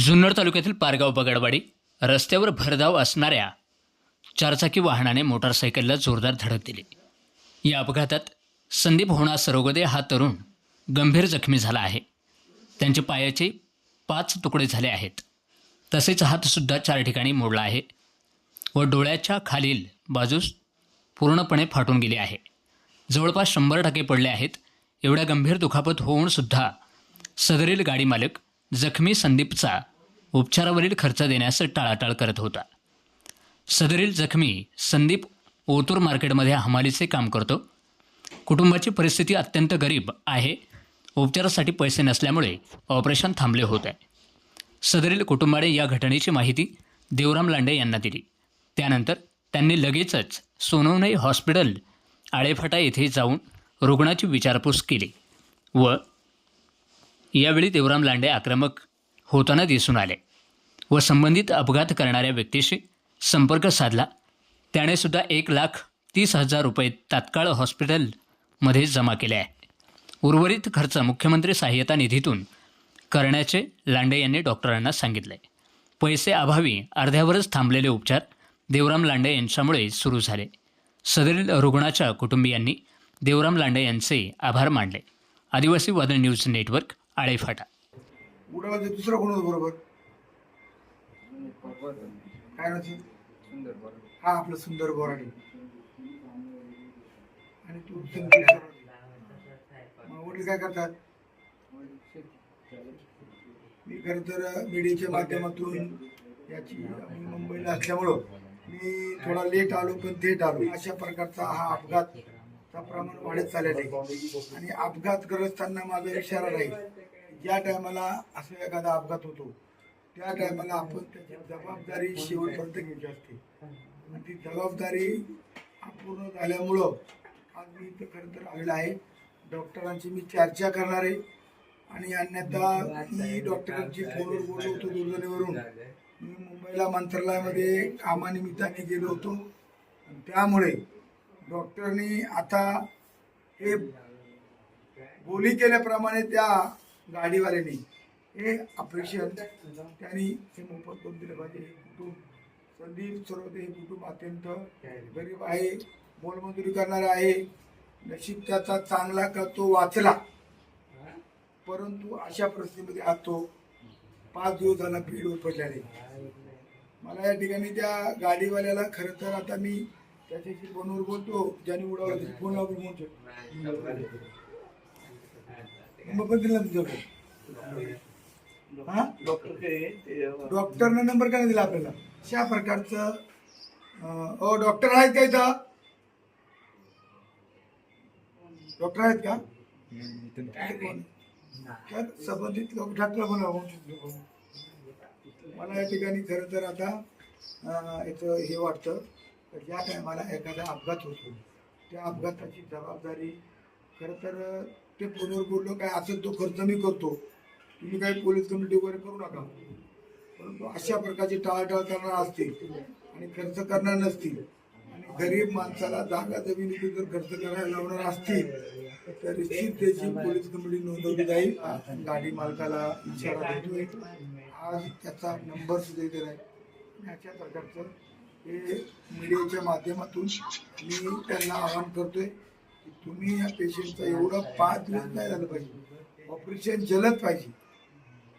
जुन्नर तालुक्यातील पारगाव बगडवाडी रस्त्यावर भरधाव असणाऱ्या चारचाकी वाहनाने मोटारसायकलला जोरदार धडक दिली. या अपघातात संदीप होणा सरोगदे हा तरुण गंभीर जखमी झाला आहे. त्यांचे पायाचे पाच तुकडे झाले आहेत. तसेच हातसुद्धा चार ठिकाणी मोडला आहे व डोळ्याच्या खालील बाजूस पूर्णपणे फाटून गेले आहे. जवळपास शंभर टक्के पडले आहेत. एवढ्या गंभीर दुखापत होऊन सुद्धा सदरील गाडी मालक जखमी संदीपचा उपचारावरील खर्च देण्यास टाळाटाळ करत होता. सदरील जखमी संदीप ओतूर मार्केटमध्ये हमालीचे काम करतो. कुटुंबाची परिस्थिती अत्यंत गरीब आहे. उपचारासाठी पैसे नसल्यामुळे ऑपरेशन थांबले होत. आहे सदरील कुटुंबाने या घटनेची माहिती देवराम लांडे यांना दिली. त्यानंतर त्यांनी लगेचच सोनवणे हॉस्पिटल आळेफाटा येथे जाऊन रुग्णाची विचारपूस केली व यावेळी देवराम लांडे आक्रमक होताना दिसून आले व संबंधित अपघात करणाऱ्या व्यक्तीशी संपर्क साधला. त्याने सुद्धा एक लाख तीस हजार रुपये तात्काळ हॉस्पिटलमध्ये जमा केले आहे. उर्वरित खर्च मुख्यमंत्री सहाय्यता निधीतून करण्याचे लांडे यांनी डॉक्टरांना सांगितले. पैसे अभावी अर्ध्यावरच थांबलेले उपचार देवराम लांडे यांच्यामुळे सुरू झाले. सदरील रुग्णाच्या कुटुंबियांनी देवराम लांडे यांचे आभार मानले. आदिवासी वादळ न्यूज नेटवर्क आळेफाटा. उडाला ते दुसरा कोण होता बरोबर? काय नव्हतं हा आपलं सुंदर बोराडे. आणि तू वडील काय करतात? मी खरं तर मीडियाच्या माध्यमातून याची मुंबईला असल्यामुळं मी थोडा लेट आलो पण थेट आलो. अशा प्रकारचा हा अपघातचा प्रमाण वाढत चाललेला आहे. आणि अपघातग्रस्तांना माझा इशारा राहील. ज्या टायमाला असा एखादा अपघात होतो त्या टायमाला आपण त्याची जबाबदारी शेवटपर्यंत घ्यायची असते. ती जबाबदारी पूर्ण झाल्यामुळं आज मी इथं खरं तर आलेलं आहे. डॉक्टरांची मी चर्चा करणार आहे. आणि अन्यथा मी डॉक्टरांची फोनवर बोललो होतो दूरध्वनीवरून मी मुंबईला मंत्रालयामध्ये कामानिमित्ताने गेलो होतो. त्यामुळे डॉक्टरनी आता हे बोली केल्याप्रमाणे त्या गाडीवाल्याने हे ऑपरेशन त्यांनी हे मोफत करून दिलं पाहिजे. हे कुटुंब संदीप सरोदे हे कुटुंब अत्यंत गरीब आहे मोलमजुरी करणार आहे. नशीब त्याचा चांगला का तो वाचला. परंतु अशा परिस्थितीमध्ये आज तो पाच दिवस झाला भीड पडल्याने. मला या ठिकाणी त्या गाडीवाल्याला खरं तर आता मी त्याच्याशी फोनवर बोलतो. ज्याने उडावला फोन लावून म्हणतो नंबर हा? डॉक्टरनं नंबर काय दिला आपल्याला? अशा प्रकारचं अ डॉक्टर आहेत का इथं? डॉक्टर आहेत का? तर संबंधित लोक डॉक्टर बनवा मला या ठिकाणी खरं तर आता याचं हे वाटतं तर ज्या टायमाला एखादा अपघात होतो. त्या अपघाताची जबाबदारी खरं तर ते फोनवर बोललो काय असेल तो खर्च मी करतो. तुम्ही काही पोलीस कमिटी वगैरे करू नका. परंतु अशा प्रकारची टाळाटाळ करणार असतील आणि खर्च करणार नसतील आणि गरीब माणसाला जागा जमिनीची जर खर्च करायला लावणार असतील तर निश्चित त्याची पोलीस कमिटी नोंदवली जाईल. गाडी मालकाला इशारा देतोय. आज त्याचा नंबर सुद्धा येते नाही अशा प्रकारचं हे मीडियाच्या माध्यमातून मी त्यांना आवाहन करतोय. तुम्ही या पेशंटचं एवढं पाच दिवस नाही झालं पाहिजे. ऑपरेशन जलद पाहिजे.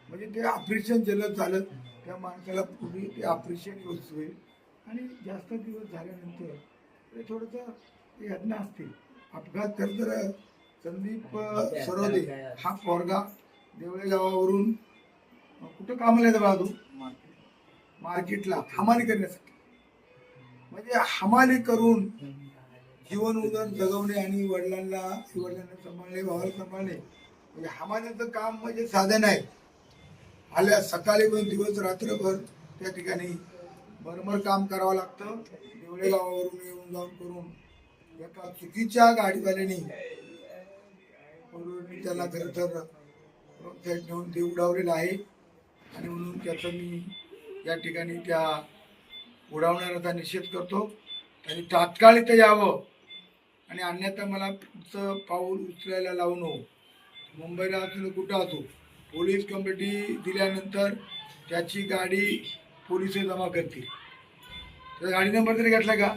म्हणजे ते ऑपरेशन जलद झालं त्या माणसाला पूर्वी ते ऑपरेशन व्यवस्थित होईल आणि जास्त दिवस झाल्यानंतर ते थोडंसं ते घटना असते अपघात कर तर संदीप सरोदे हा पोरगा देवळे गावावरून कुठं कामाला येतं तू? मार्केटला हमाली करण्यासाठी. म्हणजे हमाली करून जीवन उदर जगवणे आणि वडिलांना वडिलांना सांभाळणे भावाला सांभाळणे म्हणजे हमालीचं काम म्हणजे साधन आहे. आल्या सकाळी पण दिवस रात्रभर त्या ठिकाणी भरभर काम करावं लागतं. देवळे गावावरून येऊन जाऊन करून एका चुकीच्या गाडीवाल्याने करून मी त्याला खरं तर घेऊन साईड ते उडावलेलं आहे. आणि म्हणून त्याचं मी या ठिकाणी त्या उडावणाऱ्याचा निषेध करतो. आणि तात्काळ इथं यावं. आणि अन्यथा मला पुढचं पाऊल उचलायला लावू नको. मुंबईला असू कुठं असू पोलीस कमिटी दिल्यानंतर त्याची गाडी पोलीस जमा करतील. तर गाडी नंबर तरी घेतला का?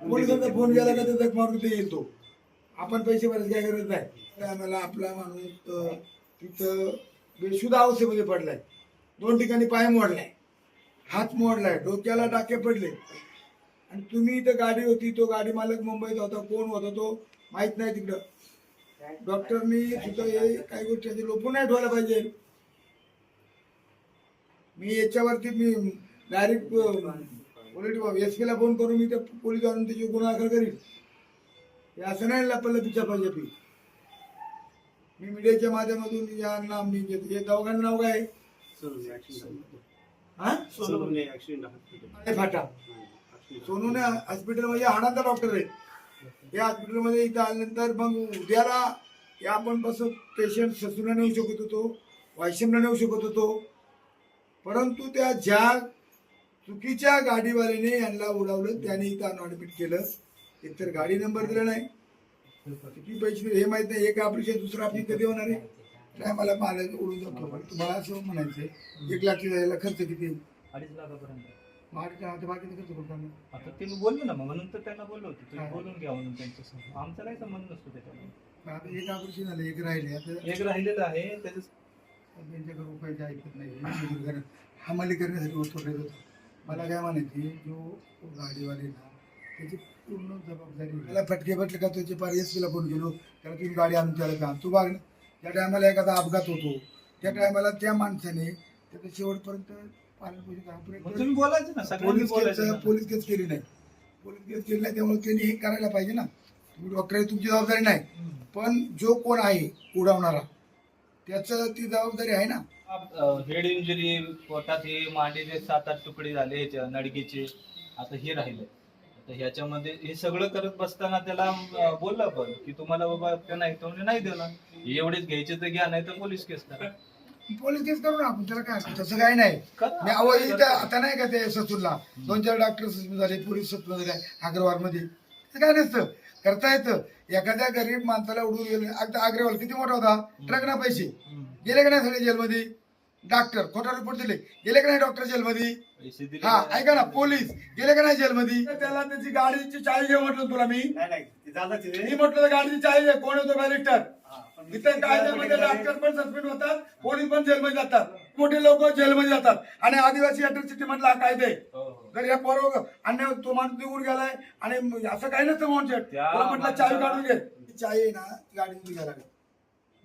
पोलिसांचा फोन गेला का? तर मारून ते येईल तो आपण पैसे भरायची काय गरज नाही. आम्हाला आपला माणूस तिथं बेशुद्ध अवस्थेमध्ये पडलाय. दोन ठिकाणी पाय मोडलाय. हात मोडलाय डोक्याला टाके पडले. आणि तुम्ही इथं गाडी होती तो गाडी मालक मुंबईत होता कोण होता तो माहीत नाही तिकडं. डॉक्टरनी तिथं हे काही गोष्टी लोपून नाही ठेवायला पाहिजे. मी याच्यावरती मी डायरेक्ट पोलिटिक एस पीला फोन करून मी त्या पोलीस आणून त्याची गुन्हा दाखल करीन. हे असं नाही लपलं तिच्या पाहिजे पी मी मीडियाच्या माध्यमातून या नाम मी घेतो हे दवाखान्याचं नाव काय आहे? हा? फाटा. सोनूने हॉस्पिटलमध्ये हाडांचा डॉक्टर आहे. या हॉस्पिटलमध्ये इथं आल्यानंतर मग उद्याला या आपण कसं पेशंट ससूला नेऊ शकत होतो वायशमला नेऊ शकत होतो. परंतु त्या ज्या चुकीच्या गाडीवाल्याने यांना उडावलं त्याने इथं ऍडमिट केलं. एकतर गाडी नंबर दिला नाही. किती पैसे हे माहीत नाही. एक ऑपरेशन दुसरं आपली कधी होणार आहे? काय मला मला उडून जातो. पण तुम्हाला असं म्हणायचं एक लाख जायला खर्च किती? अडीच लाखापर्यंत. बाकीचा खर्च करतो आम्ही. आता ते बोललो ना मग म्हणून तर त्यांना बोललो होतो तुम्ही बोलून घ्या म्हणून त्यांच्यासमोर आमचा काही संबंध नसतो त्याच्यामध्ये. आता एक ऑपरेशन झालं एक राहिले. आता एक राहिलेलं आहे त्याचं त्यांच्याकडे रुपयाचे ऐकत नाही. मलिकरण हा मलिकरणासाठी वस्तू होतो मला काय म्हणायची जो गाडीवाले ना त्याची पूर्ण जबाबदारी त्याला फटके बटले का त्याचे पार एस फोन गेलो त्याला तुम्ही गाडी आणून त्याला का? तू बघ ना, ज्या टायमाला एखादा अपघात होतो. त्या टायमाला त्या माणसाने त्याचं शेवटपर्यंत तुम्ही बोलायचं ना सगळ्यांनी पोलीस केस ना. पोलीस केस केली नाही. पोलीस केस केली नाही त्यामुळे त्यांनी हे करायला पाहिजे ना. तुम्ही डॉक्टर आहे, तुमची जबाबदारी नाही. पण जो कोण आहे उडवणारा त्याचं ती जबाबदारी आहे ना. हेड इंजुरी पोटात हे मांडीचे सात आठ तुकडे झाले ह्याच्या नडगेचे आता हे राहिले. आता ह्याच्यामध्ये हे सगळं करत बसताना त्याला अं, बोललं पण की तुम्हाला बाबा ते नाही तो म्हणे नाही देणार. एवढेच घ्यायचे तर घ्या नाही तर पोलीस केस करा. पोलीस केस करू ना आपण त्याला काय असतं? तसं काही नाही. मी अहो इथं आता नाही का ते ससूरला दोन चार डॉक्टर ससून झाले पोलीस ससून झाले अग्रवाल मध्ये ते काय नसतं. करता येतं. एखाद्या गरीब माणसाला उडून गेले. आता अग्रवाल किती मोठा होता? ट्रक ना पैसे. गेले का नाही सगळे जेलमध्ये? डॉक्टर खोटा रिपोर्ट दिले? गेले का नाही डॉक्टर जेलमध्ये? पैसे दिले हा ऐका ना पोलीस. गेले का नाही जेलमध्ये? त्याला त्याची गाडीची चावी घे म्हटलं तुला मी. मी म्हटलं तर गाडीची चावी घे. कोण होतो बॅरिस्टर इथं कायद्यामध्ये डॉक्टर पण सस्पेंड होतात पोलीस पण जेलमध्ये जातात. मोठे लोक जेलमध्ये जातात. आणि आदिवासी अट्रॉसिटी मधला हा कायदे आहे. हो, हो. जर या पोरं अन्याय तो माणूस निघून गेलाय आणि असं काही नसतं म्हणून त्या तुला म्हटलं चावी माणसाला- काढून घे. ती चावी आहे ना गाडी घ्यायला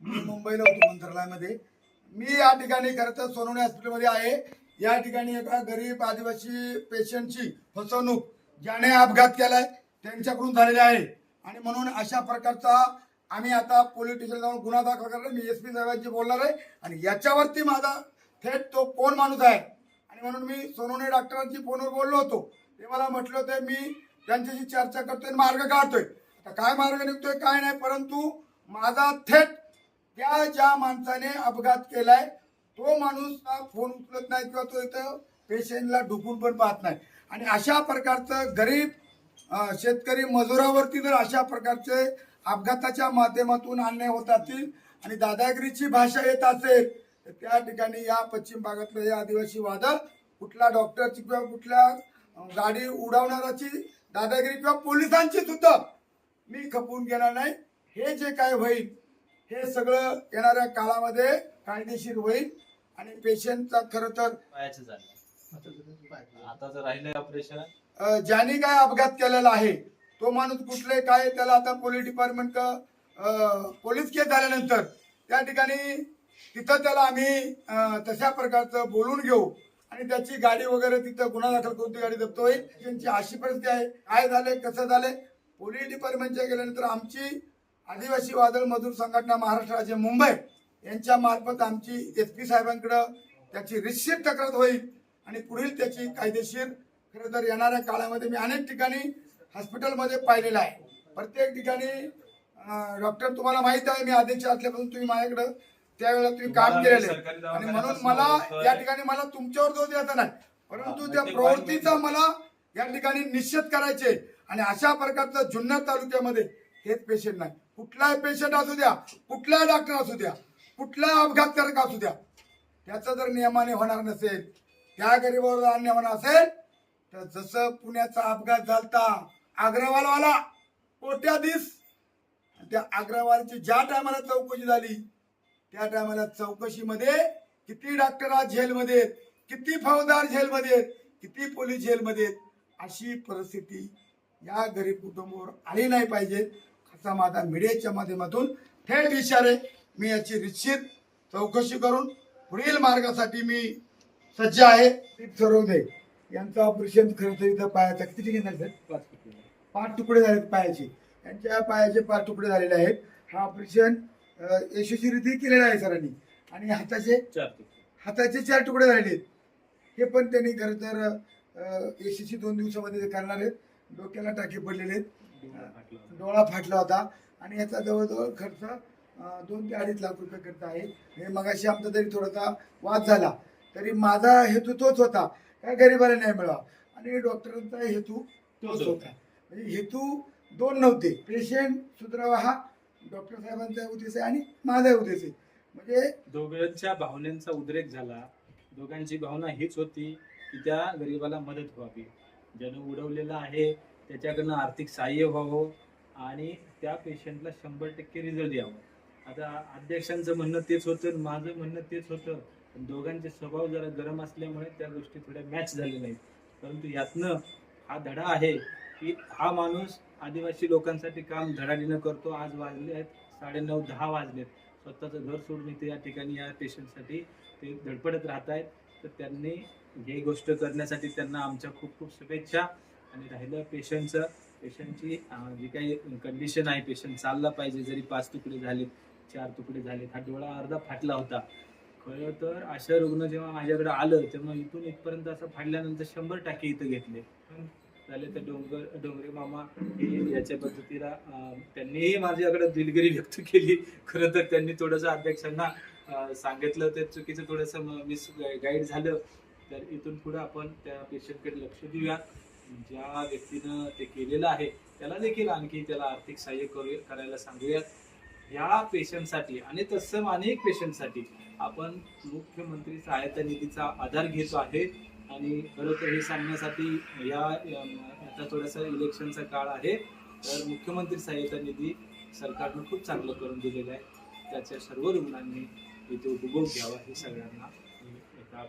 मी मुंबईला होतो मंत्रालयामध्ये. मी या ठिकाणी खरं तर सोनवणे हॉस्पिटलमध्ये आहे. या ठिकाणी एका गरीब आदिवासी पेशंटची फसवणूक ज्याने अपघात केलाय त्यांच्याकडून झालेली आहे. आणि म्हणून अशा प्रकारचा आम्ही आता पोलीस स्टेशन जाऊन गुन्हा दाखल करणार मी एस पी साहेबांशी बोलणार आहे. आणि याच्यावरती माझा थेट तो कोण माणूस आहे? आणि म्हणून मी सोनोने डॉक्टरांशी फोनवर बोललो होतो. ते मला म्हटलं होतं मी त्यांच्याशी चर्चा करतोय आणि मार्ग काढतोय. आता काय मार्ग निघतोय काय नाही परंतु माझा थेट त्या ज्या माणसाने अपघात केलाय तो माणूस फोन उचलत नाही किंवा तो इथं पेशंटला ढुकून पण पाहत नाही. आणि अशा प्रकारचं गरीब शेतकरी मजुरावरती जर अशा प्रकारचे अपघाताच्या माध्यमातून अन्याय होत असतील आणि दादागिरीची भाषा येत असेल तर त्या ठिकाणी या पश्चिम भागातलं हे आदिवासी वादळ कुठल्या डॉक्टरची किंवा कुठल्या गाडी उडवणाराची दादागिरी किंवा पोलिसांची सुद्धा मी खपवून घेणार नाही. हे जे काय होईल हे सगळं येणाऱ्या काळामध्ये कायदेशीर होईल आणि पेशंटचा खरं तर आता जर राहिलंय ऑपरेशन ज्याने काय अपघात केलेला आहे तो माणूस कुठले काय त्याला आता पोलीस डिपार्टमेंट पोलीस केस झाल्यानंतर त्या ठिकाणी तिथं त्याला आम्ही तशा प्रकारचं बोलून घेऊ. आणि त्याची गाडी वगैरे तिथं गुन्हा दाखल करून ती गाडी जप्त होईल त्यांची अशी परिस्थिती आहे. काय झाले कसं झाले पोलीस डिपार्टमेंटच्या गेल्यानंतर आमची आदिवासी वादळ मजूर संघटना महाराष्ट्र राज्य मुंबई यांच्या मार्फत आमची एस पी साहेबांकडं त्याची रिसिप्ट तक्रार होईल. आणि पुढील त्याची कायदेशीर खरं तर येणाऱ्या काळामध्ये मी अनेक ठिकाणी हॉस्पिटलमध्ये पाहिलेलं आहे. प्रत्येक ठिकाणी डॉक्टर तुम्हाला माहीत आहे मी अध्यक्ष असल्यापासून तुम्ही माझ्याकडं त्यावेळेला तुम्ही काम केलेलं आहे. आणि म्हणून मला. या ठिकाणी मला तुमच्यावर दोष द्यायचा नाही. परंतु त्या प्रवृत्तीचा. मला या ठिकाणी निश्चित करायचे आणि अशा प्रकारचं जुन्नर तालुक्यामध्ये हेच पेशंट नाही. कुठलाही पेशंट असू द्या कुठलाही डॉक्टर असू द्या कुठलाही अपघातकारक असू द्या त्याचं जर नियमाने होणार नसेल त्या गरीबावर अन्याय होणार असेल तर जसं पुण्याचा अपघात झालता अग्रवालवाला कोट्याधीश त्या अग्रवालची ज्या टायमाला चौकशी झाली त्या टायमाला चौकशीमध्ये किती डॉक्टर आज झेलमध्ये आहेत किती फौजदार झेलमध्ये आहेत किती पोलीस झेलमध्ये आहेत अशी परिस्थिती या गरीब कुटुंबावर आली नाही पाहिजे. असा माझा मीडियाच्या माध्यमातून थेट इशारे मी याची निश्चित चौकशी करून पुढील मार्गासाठी मी सज्ज आहे. सरोदे यांचं ऑपरेशन खरं तर इथं पायाचा किती ठिकाणी सर? पाच तुकडे झालेत पायाचे. यांच्या पायाचे पाच तुकडे झालेले आहेत. हा ऑपरेशन यशस्वीरित्या केलेला आहे सरांनी. आणि हाताचे हाताचे चार तुकडे झालेले आहेत. हे पण त्यांनी खरं तर यशस्वी दोन दिवसामध्ये ते करणार आहेत. डोक्याला टाके पडलेले आहेत. डोळा फाटला होता. आणि याचा जवळजवळ खर्च दोन ते अडीच लाख रुपये खर्च आहे. हे मगाशी आमचा तरी थोडासा वाद झाला. तरी माझा हेतू तोच होता. काय गरिबाला न्याय मिळावा. आणि डॉक्टरांचा हेतू तोच होता. म्हणजे हेतू दोन नव्हते. पेशंट सुधरावा हा डॉक्टर साहेबांचा उद्देश आहे आणि माझा उद्देश आहे. म्हणजे दोघांच्या भावनांचा उद्रेक झाला. दोघांची भावना हीच होती की त्या गरिबाला मदत व्हावी. ज्यानं उडवलेलं आहे त्याच्याकडनं आर्थिक सहाय्य व्हावं आणि त्या पेशंटला शंभर टक्के रिझल्ट यावं आता अध्यक्षांचं म्हणणं तेच होतं माझं म्हणणं तेच होतं. पण दोघांचे स्वभाव जरा गरम असल्यामुळे त्या गोष्टी थोड्या मॅच झाल्या नाहीत. परंतु यातनं हा धडा आहे की हा माणूस आदिवासी लोकांसाठी काम धडाडीनं करतो. आज वाजले आहेत साडेनऊ दहा वाजलेत. स्वतःचं घर सोडून इथे या ठिकाणी या पेशंटसाठी ते धडपडत राहत आहेत तर त्यांनी ही गोष्ट करण्यासाठी त्यांना आमच्या खूप खूप शुभेच्छा. आणि राहिलं पेशंटचं. पेशंटची जी काही कंडिशन आहे पेशंट चालला पाहिजे. जरी पाच तुकडे झालेत चार तुकडे झालेत हा डोळा अर्धा फाटला होता. खरं तर अशा रुग्ण जेव्हा माझ्याकडे आलं तेव्हा इथून इथपर्यंत असं फाडल्यानंतर शंभर टाके इथं घेतले. झाले तर डोंगर डोंगरे मामा हे याच्या पद्धतीला त्यांनीही माझ्याकडे दिलगिरी व्यक्त केली. खरं तर त्यांनी थोडंसं अध्यक्षांना सांगितलं. ते चुकीचं थोडंसं मिस गाईड झालं. तर इथून पुढे आपण त्या पेशंटकडे लक्ष देऊया. ज्या व्यक्तीनं ते केलेलं आहे त्याला देखील आणखी त्याला आर्थिक सहाय्य करू करायला सांगूयात या पेशंटसाठी आणि तत्सम अनेक पेशंटसाठी आपण मुख्यमंत्री सहायता निधीचा आधार घेतो आहे. आणि खरं तर हे सांगण्यासाठी या आता थोडासा इलेक्शनचा काळ आहे. तर मुख्यमंत्री सहायता निधी सरकारनं खूप चांगलं करून दिलेलं आहे. त्याच्या सर्व रुग्णांनी इथे उपभोग घ्यावा हे सगळ्यांना एका